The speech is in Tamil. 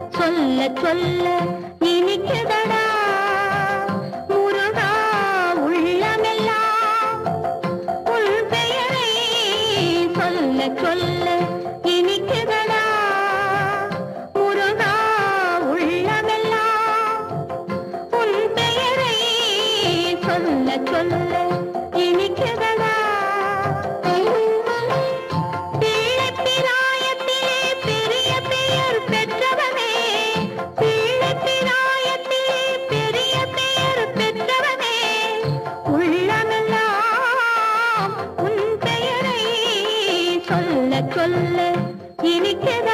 சொல்ல சொல்ல இனிக்குதடா முருகா உள்ளமெல்லாம் உள் பெயரை. சொல்ல சொல்ல சொல்ல சொல்ல இனிக்கதா